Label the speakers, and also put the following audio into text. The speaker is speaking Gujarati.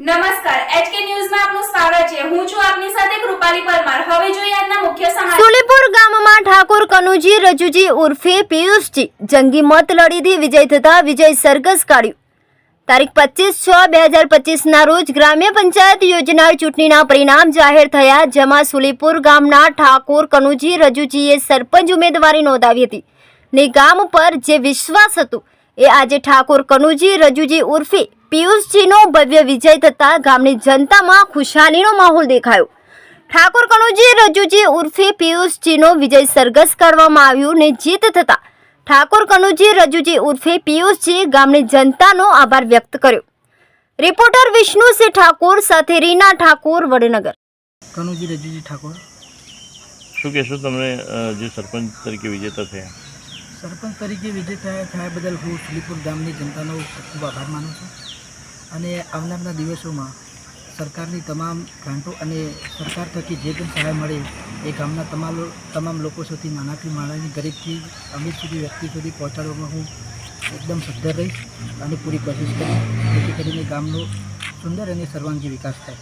Speaker 1: નમસ્કાર
Speaker 2: ગામમાં ઠાકોર કનુજી, રજુજી ઉર્ફે પિયુષજી. જંગી મત લડીથી વિજય થતા વિજય સરઘસ કાઢ્યું. તારીખ પચીસ છ બે હજાર પચીસના રોજ ગ્રામ્ય પંચાયત યોજનાર ચૂંટણીના પરિણામ જાહેર થયા, જેમાં સુલીપુર ગામના ઠાકોર કનુજી, રજુજીએ સરપંચ ઉમેદવારી નોંધાવી હતી. ને ગામ પર જે વિશ્વાસ હતું એ આજે ઠાકોર કનુજી રજુજી ઉર્ફે પિયુષજીનો ભવ્ય વિજય થતાં ગામની જનતામાં ખુશાલીનો માહોલ દેખાયો. ઠાકોર કનુજી રજુજી ઉર્ફે પિયુષજીનો વિજય સરઘસ કરવામાં આવ્યું ને જીત થતાં ઠાકોર કનુજી રજુજી ઉર્ફે પિયુષજી ગામની જનતાનો આભાર વ્યક્ત કર્યો. રિપોર્ટર વિષ્ણુસિંહ ઠાકોર સાથે રીના ઠાકોર વડનગર.
Speaker 3: કનુજી રજુજી ઠાકોર.
Speaker 4: શું કહેશો તમને જે સરપંચ તરીકે વિજેતા થયા?
Speaker 3: સરપંચ તરીકે વિજય થયા થયા બદલ હું સુલીપુર ગામની જનતાનો ખૂબ આભાર માનું છું અને આવનારના દિવસોમાં સરકારની તમામ ગ્રાન્ટો અને સરકાર થકી જે પણ સહાય મળે એ ગામના તમામ તમામ લોકો સુધી નાનાથી માણાની ગરીબથી અમીર સુધી વ્યક્તિ સુધી પહોંચાડવામાં હું એકદમ સદ્ધર રહીશ અને પૂરી કોશિશ કરીશ જેથી કરીને ગામનો સુંદર અને સર્વાંગી વિકાસ થાય.